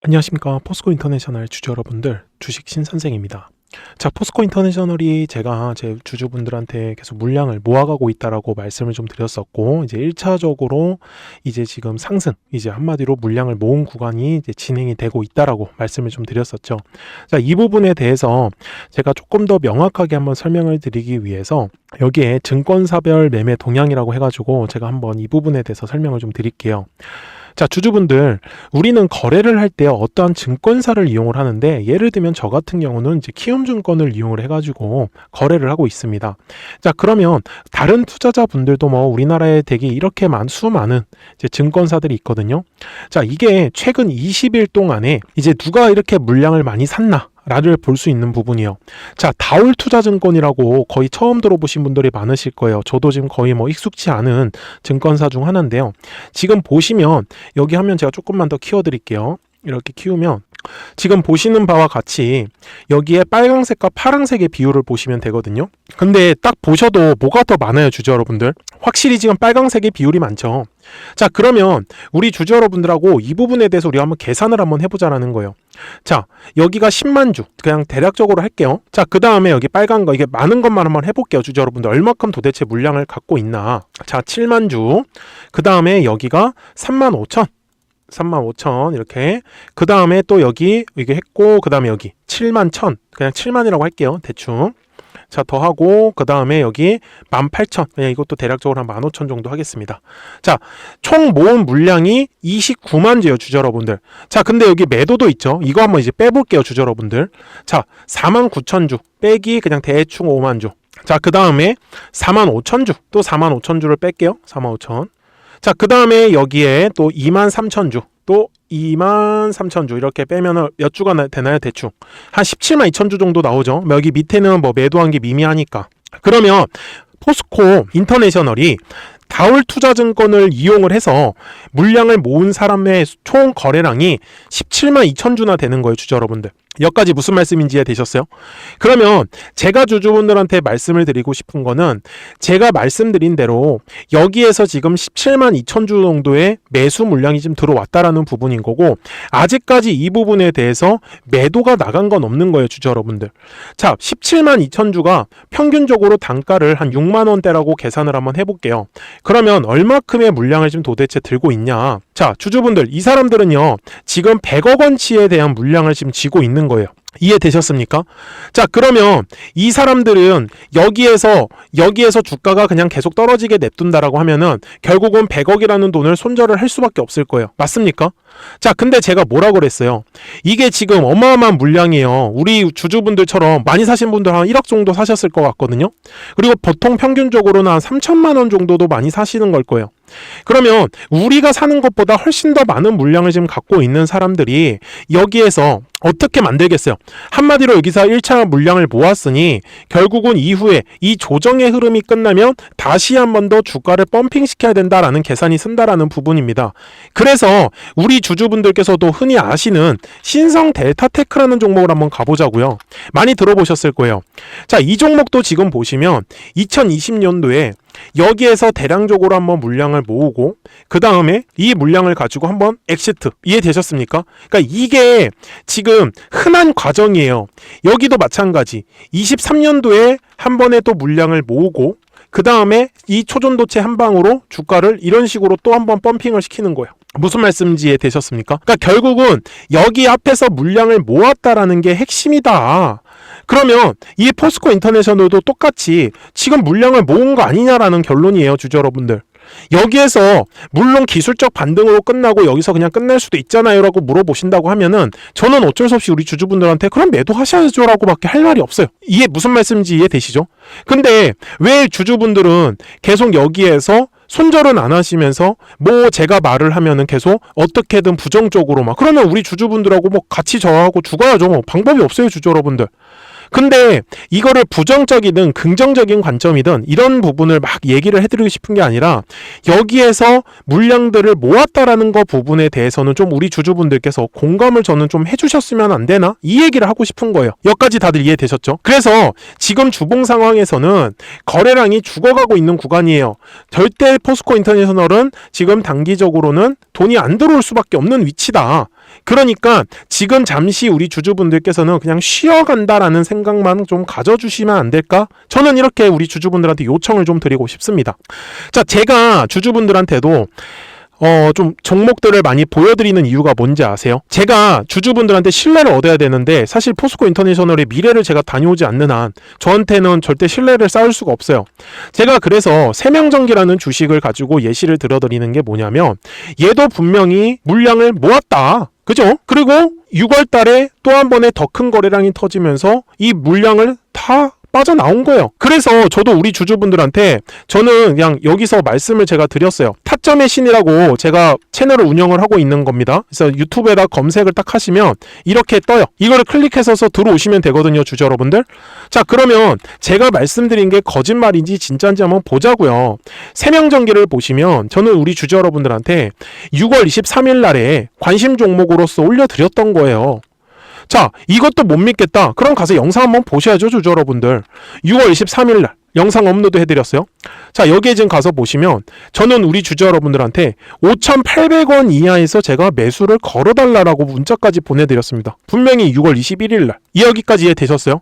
안녕하십니까 포스코 인터내셔널 주주 여러분들 주식 신선생입니다. 자 포스코 인터내셔널이 제가 제 주주분들한테 계속 물량을 모아가고 있다라고 말씀을 좀 드렸었고 이제 1차적으로 이제 지금 상승 이제 한마디로 물량을 모은 구간이 이제 진행이 되고 있다라고 말씀을 좀 드렸었죠. 자 이 부분에 대해서 제가 조금 더 명확하게 한번 설명을 드리기 위해서 여기에 증권사별 매매 동향이라고 해가지고 제가 한번 이 부분에 대해서 설명을 좀 드릴게요. 자, 주주분들, 우리는 거래를 할 때 어떠한 증권사를 이용을 하는데, 예를 들면 저 같은 경우는 이제 키움증권을 이용을 해가지고 거래를 하고 있습니다. 자, 그러면 다른 투자자분들도 뭐 우리나라에 되게 이렇게 많, 수많은 이제 증권사들이 있거든요. 자, 이게 최근 20일 동안에 이제 누가 이렇게 물량을 많이 샀나? 라를 볼 수 있는 부분이요. 자, 다올 투자증권이라고 거의 처음 들어보신 분들이 많으실 거예요. 저도 지금 거의 뭐 익숙치 않은 증권사 중 하나인데요. 지금 보시면 여기 하면 제가 조금만 더 키워드릴게요. 이렇게 키우면 지금 보시는 바와 같이 여기에 빨강색과 파랑색의 비율을 보시면 되거든요. 근데 딱 보셔도 뭐가 더 많아요, 주주 여러분들? 확실히 지금 빨강색의 비율이 많죠. 자, 그러면 우리 주주 여러분들하고 이 부분에 대해서 우리가 한번 계산을 한번 해보자라는 거예요. 자, 여기가 10만 주. 그냥 대략적으로 할게요. 자, 그 다음에 여기 빨간 거, 이게 많은 것만 한번 해볼게요. 주주 여러분들. 얼마큼 도대체 물량을 갖고 있나. 자, 7만 주. 그 다음에 여기가 3만 5천. 3만 5천 이렇게 그 다음에 또 여기 이게 했고 그 다음에 여기 7만 천 그냥 7만이라고 할게요 대충 자 더하고 그 다음에 여기 18,000 그냥 이것도 대략적으로 한 15,000 정도 하겠습니다. 자 총 모은 물량이 29만 주요 주주 여러분들. 자 근데 여기 매도도 있죠? 이거 한번 이제 빼볼게요 주주 여러분들. 자 49,000주 빼기 그냥 대충 5만 주 자 그 다음에 45,000주 또 45,000주를 뺄게요 45,000 자, 그 다음에 여기에 또 2만 3천 주, 또 2만 3천 주 이렇게 빼면 몇 주가 나- 되나요? 대충 한 17만 2천 주 정도 나오죠. 뭐 여기 밑에는 뭐 매도한 게 미미하니까. 그러면 포스코 인터내셔널이 다울 투자증권을 이용을 해서 물량을 모은 사람의 총 거래량이 17만 2천 주나 되는 거예요, 주주 여러분들. 여기까지 무슨 말씀인지 이해되셨어요? 그러면 제가 주주분들한테 말씀을 드리고 싶은 거는 제가 말씀드린 대로 여기에서 지금 17만 2천 주 정도의 매수 물량이 지금 들어왔다라는 부분인 거고 아직까지 이 부분에 대해서 매도가 나간 건 없는 거예요, 주주 여러분들. 자, 17만 2천 주가 평균적으로 단가를 한 6만 원대라고 계산을 한번 해볼게요. 그러면 얼마큼의 물량을 지금 도대체 들고 있냐? 자, 주주분들 이 사람들은요 지금 100억 원치에 대한 물량을 지금 쥐고 있는 거예요. 이해되셨습니까? 자, 그러면 이 사람들은 여기에서 여기에서 주가가 그냥 계속 떨어지게 냅둔다라고 하면은 결국은 100억이라는 돈을 손절을 할 수밖에 없을 거예요. 맞습니까? 자, 근데 제가 뭐라 그랬어요? 이게 지금 어마어마한 물량이에요. 우리 주주분들처럼 많이 사신 분들 한 1억 정도 사셨을 것 같거든요. 그리고 보통 평균적으로는 한 3천만 원 정도도 많이 사시는 걸 거예요. 그러면 우리가 사는 것보다 훨씬 더 많은 물량을 지금 갖고 있는 사람들이 여기에서 어떻게 만들겠어요? 한마디로 여기서 1차 물량을 모았으니 결국은 이후에 이 조정의 흐름이 끝나면 다시 한 번 더 주가를 펌핑 시켜야 된다라는 계산이 쓴다라는 부분입니다. 그래서 우리 주주분들께서도 흔히 아시는 신성 델타테크라는 종목을 한번 가보자고요. 많이 들어보셨을 거예요. 자, 이 종목도 지금 보시면 2020년도에 여기에서 대량적으로 한번 물량을 모으고 그 다음에 이 물량을 가지고 한번 엑시트 이해되셨습니까? 그러니까 이게 지금 흔한 과정이에요. 여기도 마찬가지. 23년도에 한 번에 또 물량을 모으고 그 다음에 이 초전도체 한 방으로 주가를 이런 식으로 또 한 번 펌핑을 시키는 거예요. 무슨 말씀인지 이해되셨습니까? 그러니까 결국은 여기 앞에서 물량을 모았다라는 게 핵심이다. 그러면 이 포스코 인터내셔널도 똑같이 지금 물량을 모은 거 아니냐라는 결론이에요, 주주 여러분들. 여기에서 물론 기술적 반등으로 끝나고 여기서 그냥 끝날 수도 있잖아요라고 물어보신다고 하면은 저는 어쩔 수 없이 우리 주주분들한테 그럼 매도하셔야죠라고밖에 할 말이 없어요. 이게 무슨 말씀인지 이해되시죠? 근데 왜 주주분들은 계속 여기에서 손절은 안 하시면서 뭐 제가 말을 하면은 계속 어떻게든 부정적으로 막 그러면 우리 주주분들하고 뭐 같이 저하고 죽어야죠. 뭐 방법이 없어요, 주주 여러분들. 근데 이거를 부정적이든 긍정적인 관점이든 이런 부분을 막 얘기를 해드리고 싶은 게 아니라 여기에서 물량들을 모았다라는 거 부분에 대해서는 좀 우리 주주분들께서 공감을 저는 좀 해주셨으면 안 되나? 이 얘기를 하고 싶은 거예요. 여기까지 다들 이해되셨죠? 그래서 지금 주봉 상황에서는 거래량이 죽어가고 있는 구간이에요. 절대 포스코 인터내셔널은 지금 단기적으로는 돈이 안 들어올 수밖에 없는 위치다. 그러니까 지금 잠시 우리 주주분들께서는 그냥 쉬어간다라는 생각만 좀 가져주시면 안 될까? 저는 이렇게 우리 주주분들한테 요청을 좀 드리고 싶습니다. 자, 제가 주주분들한테도 어, 좀 종목들을 많이 보여드리는 이유가 뭔지 아세요? 제가 주주분들한테 신뢰를 얻어야 되는데 사실 포스코 인터내셔널의 미래를 제가 다녀오지 않는 한 저한테는 절대 신뢰를 쌓을 수가 없어요. 제가 그래서 세명전기라는 주식을 가지고 예시를 들어드리는 게 뭐냐면 얘도 분명히 물량을 모았다. 그죠? 그리고 6월 달에 또 한 번의 더 큰 거래량이 터지면서 이 물량을 다 빠져나온 거예요. 그래서 저도 우리 주주분들한테 저는 그냥 여기서 말씀을 제가 드렸어요. 타점의 신이라고 제가 채널을 운영을 하고 있는 겁니다. 그래서 유튜브에다 검색을 딱 하시면 이렇게 떠요. 이거를 클릭해서 들어오시면 되거든요, 주주 여러분들. 자, 그러면 제가 말씀드린 게 거짓말인지 진짜인지 한번 보자고요. 세명전기를 보시면 저는 우리 주주 여러분들한테 6월 23일 날에 관심 종목으로서 올려드렸던 거예요. 자, 이것도 못 믿겠다. 그럼 가서 영상 한번 보셔야죠, 주주 여러분들. 6월 23일 날 영상 업로드 해드렸어요. 자, 여기에 지금 가서 보시면 저는 우리 주주 여러분들한테 5,800원 이하에서 제가 매수를 걸어달라라고 문자까지 보내드렸습니다. 분명히 6월 21일 날. 이 여기까지 이해 되셨어요?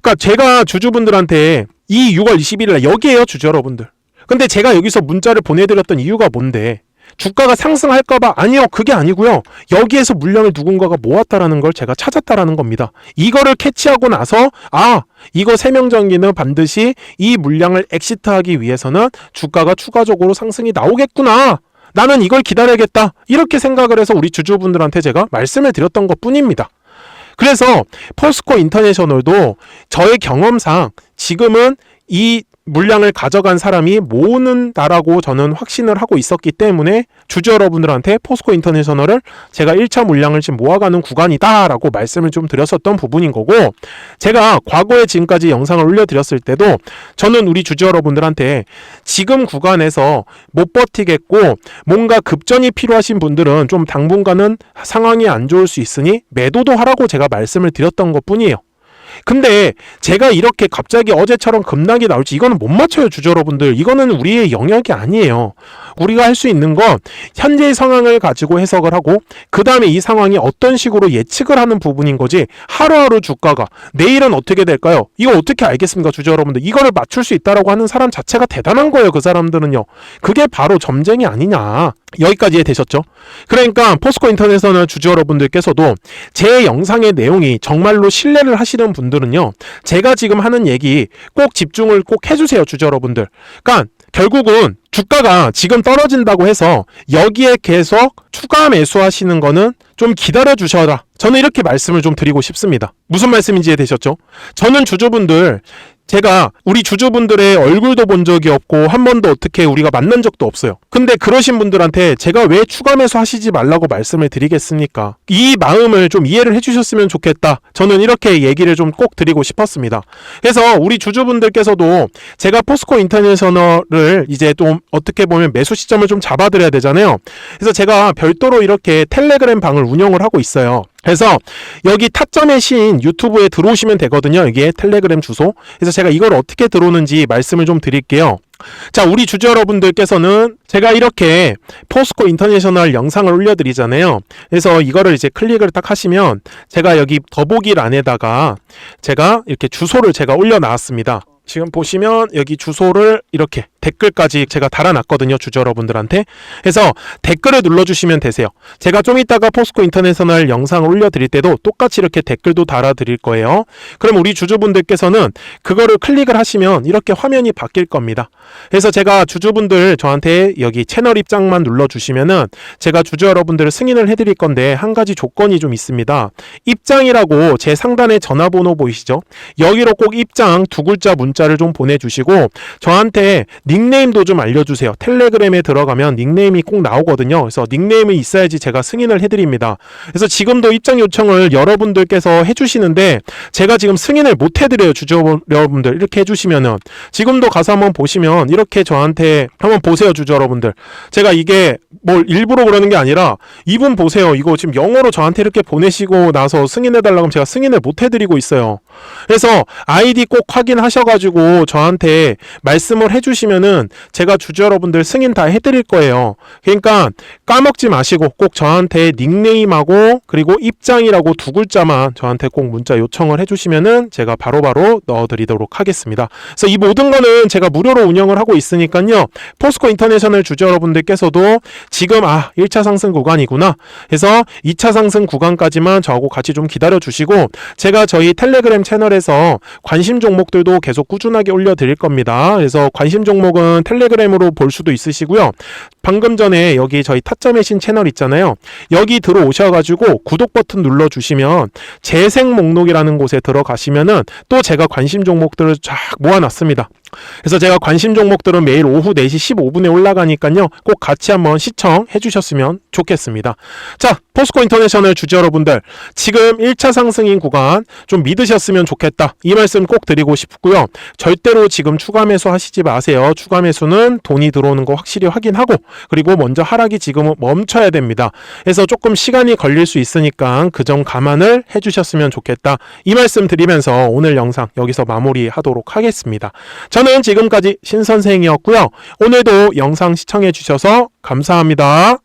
그러니까 제가 주주분들한테 이 6월 21일 날 여기에요, 주주 여러분들. 근데 제가 여기서 문자를 보내드렸던 이유가 뭔데? 주가가 상승할까봐 아니요 그게 아니고요. 여기에서 물량을 누군가가 모았다라는 걸 제가 찾았다라는 겁니다. 이거를 캐치하고 나서 아 이거 세명전기는 반드시 이 물량을 엑시트하기 위해서는 주가가 추가적으로 상승이 나오겠구나. 나는 이걸 기다려야겠다. 이렇게 생각을 해서 우리 주주분들한테 제가 말씀을 드렸던 것 뿐입니다. 그래서 포스코 인터내셔널도 저의 경험상 지금은 이 물량을 가져간 사람이 모으는다라고 저는 확신을 하고 있었기 때문에 주주 여러분들한테 포스코 인터내셔널을 제가 1차 물량을 지금 모아가는 구간이다라고 말씀을 좀 드렸었던 부분인 거고 제가 과거에 지금까지 영상을 올려드렸을 때도 저는 우리 주주 여러분들한테 지금 구간에서 못 버티겠고 뭔가 급전이 필요하신 분들은 좀 당분간은 상황이 안 좋을 수 있으니 매도도 하라고 제가 말씀을 드렸던 것 뿐이에요. 근데 제가 이렇게 갑자기 어제처럼 급락이 나올지 이거는 못 맞춰요 주주 여러분들. 이거는 우리의 영역이 아니에요 우리가 할 수 있는 건 현재의 상황을 가지고 해석을 하고 그 다음에 이 상황이 어떤 식으로 예측을 하는 부분인 거지 하루하루 주가가 내일은 어떻게 될까요 이거 어떻게 알겠습니까 주주 여러분들 이거를 맞출 수 있다라고 하는 사람 자체가 대단한 거예요 그 사람들은요 그게 바로 점쟁이 아니냐 여기까지 이해되셨죠? 그러니까 포스코 인터넷에서는 주주 여러분들께서도 제 영상의 내용이 정말로 신뢰를 하시는 분들은요, 제가 지금 하는 얘기 꼭 집중을 꼭 해주세요, 주주 여러분들. 그러니까 결국은 주가가 지금 떨어진다고 해서 여기에 계속 추가 매수하시는 거는 좀 기다려 주셔라. 저는 이렇게 말씀을 좀 드리고 싶습니다. 무슨 말씀인지 이해되셨죠? 저는 주주분들 제가 우리 주주분들의 얼굴도 본 적이 없고 한 번도 어떻게 우리가 만난 적도 없어요. 근데 그러신 분들한테 제가 왜 추가 매수 하시지 말라고 말씀을 드리겠습니까? 이 마음을 좀 이해를 해주셨으면 좋겠다. 저는 이렇게 얘기를 좀 꼭 드리고 싶었습니다. 그래서 우리 주주분들께서도 제가 포스코 인터내셔널을 이제 좀 어떻게 보면 매수 시점을 좀 잡아드려야 되잖아요. 그래서 제가 별도로 이렇게 텔레그램 방을 운영을 하고 있어요. 그래서 여기 타점의 신 유튜브에 들어오시면 되거든요. 이게 텔레그램 주소. 그래서 제가 이걸 어떻게 들어오는지 말씀을 좀 드릴게요. 자, 우리 주주 여러분들께서는 제가 이렇게 포스코 인터내셔널 영상을 올려드리잖아요. 그래서 이거를 이제 클릭을 딱 하시면 제가 여기 더보기란에다가 제가 이렇게 주소를 제가 올려놨습니다. 지금 보시면 여기 주소를 이렇게 댓글까지 제가 달아놨거든요 주주 여러분들한테. 그래서 댓글을 눌러주시면 되세요. 제가 좀 이따가 포스코 인터내셔널 영상을 올려드릴 때도 똑같이 이렇게 댓글도 달아드릴 거예요. 그럼 우리 주주분들께서는 그거를 클릭을 하시면 이렇게 화면이 바뀔 겁니다. 그래서 제가 주주분들 저한테 여기 채널 입장만 눌러주시면은 제가 주주 여러분들을 승인을 해드릴 건데 한 가지 조건이 좀 있습니다. 입장이라고 제 상단에 전화번호 보이시죠? 여기로 꼭 입장 두 글자 문자를 좀 보내주시고 저한테 닉네임도 좀 알려주세요. 텔레그램에 들어가면 닉네임이 꼭 나오거든요. 그래서 닉네임이 있어야지 제가 승인을 해드립니다. 그래서 지금도 입장 요청을 여러분들께서 해주시는데 제가 지금 승인을 못 해드려요. 주주 여러분들 이렇게 해주시면은 지금도 가서 한번 보시면 이렇게 저한테 한번 보세요. 주주 여러분들 제가 이게 뭘 일부러 그러는 게 아니라 이분 보세요. 이거 지금 영어로 저한테 이렇게 보내시고 나서 승인해달라고 하면 제가 승인을 못 해드리고 있어요. 그래서 아이디 꼭 확인하셔가지고 저한테 말씀을 해주시면 하시면은 제가 주주 여러분들 승인 다 해드릴 거예요. 그러니까 까먹지 마시고 꼭 저한테 닉네임하고 그리고 입장이라고 두 글자만 저한테 꼭 문자 요청을 해주시면은 제가 바로 바로 넣어드리도록 하겠습니다. 그래서 이 모든 거는 제가 무료로 운영을 하고 있으니까요. 포스코 인터내셔널 주주 여러분들께서도 지금 아 1차 상승 구간이구나 해서 2차 상승 구간까지만 저하고 같이 좀 기다려 주시고 제가 저희 텔레그램 채널에서 관심 종목들도 계속 꾸준하게 올려드릴 겁니다. 그래서 관심 종목 은 텔레그램으로 볼 수도 있으시고요. 방금 전에 여기 저희 타점의 신 채널 있잖아요. 여기 들어오셔가지고 구독 버튼 눌러주시면 재생 목록이라는 곳에 들어가시면은 또 제가 관심 종목들을 쫙 모아놨습니다. 그래서 제가 관심 종목들은 매일 오후 4시 15분에 올라가니까요. 꼭 같이 한번 시청해 주셨으면 좋겠습니다. 자, 포스코 인터내셔널 주주 여러분들, 지금 1차 상승인 구간 좀 믿으셨으면 좋겠다. 이 말씀 꼭 드리고 싶고요. 절대로 지금 추가 매수 하시지 마세요. 추가 매수는 돈이 들어오는 거 확실히 확인하고, 그리고 먼저 하락이 지금은 멈춰야 됩니다. 그래서 조금 시간이 걸릴 수 있으니까 그 점 감안을 해 주셨으면 좋겠다. 이 말씀 드리면서 오늘 영상 여기서 마무리하도록 하겠습니다. 저는 지금까지 신 선생이었고요. 오늘도 영상 시청해 주셔서 감사합니다.